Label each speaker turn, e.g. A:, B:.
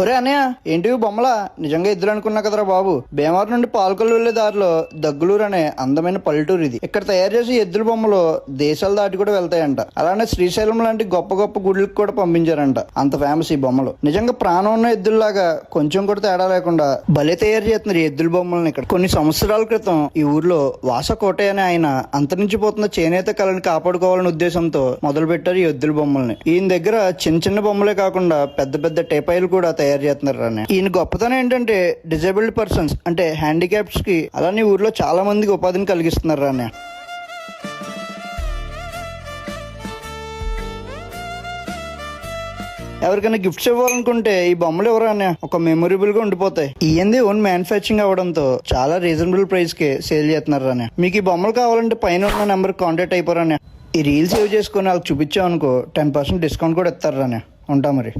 A: ఒరే అన్నయ్య ఏంటివి బొమ్మలా? నిజంగా ఇద్దరు అనుకున్నా కదరా బాబు. భీమవరం నుండి పాలకొల్లు వెళ్ళే దారిలో దగ్గులూరు అనే అందమైన పల్లెటూరు ఇది. ఇక్కడ తయారు చేసే ఎద్దుల బొమ్మలు దేశాలు దాటి కూడా వెళ్తాయంట. అలానే శ్రీశైలం లాంటి గొప్ప గొప్ప గుడులకు కూడా పంపించారంట అంత ఫేమస్ ఈ బొమ్మలు. నిజంగా ప్రాణం ఉన్న ఎద్దుల్లాగా కొంచెం కూడా తేడా లేకుండా భలే తయారు చేస్తున్నారు ఈ ఎద్దుల బొమ్మలను ఇక్కడ. కొన్ని సంవత్సరాల క్రితం ఈ ఊర్లో వాసకోట అనే ఆయన అంతరించిపోతున్న చేనేత కళని కాపాడుకోవాలనే ఉద్దేశంతో మొదలు పెట్టారు ఈ ఎద్దుల బొమ్మల్ని. ఈయన దగ్గర చిన్న చిన్న బొమ్మలే కాకుండా పెద్ద పెద్ద టేపాయిలు కూడా తయారు చేస్తున్నారు అని ఈయన గొప్పతనం ఏంటంటే డిజేబుల్డ్ పర్సన్స్ అంటే హ్యాండిక్యాప్స్కి అలానే ఊర్లో చాలా మందికి ఉపాధిని కలిగిస్తున్నారు అని ఎవరికైనా గిఫ్ట్స్ ఇవ్వాలనుకుంటే ఈ బొమ్మలు ఎవరు ఒక మెమొరబుల్గా ఉండిపోతాయి. ఇయ్యంది ఓన్ మ్యానుఫాక్చరింగ్ అవడంతో చాలా రీజనబుల్ ప్రైస్కి సేల్ చేస్తున్నారు అన్న మీకు ఈ బొమ్మలు కావాలంటే పైన ఉన్న నెంబర్ కాంటాక్ట్ అయిపోరానే ఈ రీల్ సేవ్ చేసుకుని వాళ్ళకి చూపించామనుకో టెన్ పర్సెంట్ డిస్కౌంట్ కూడా ఇస్తారు రానే ఉంటా మరి.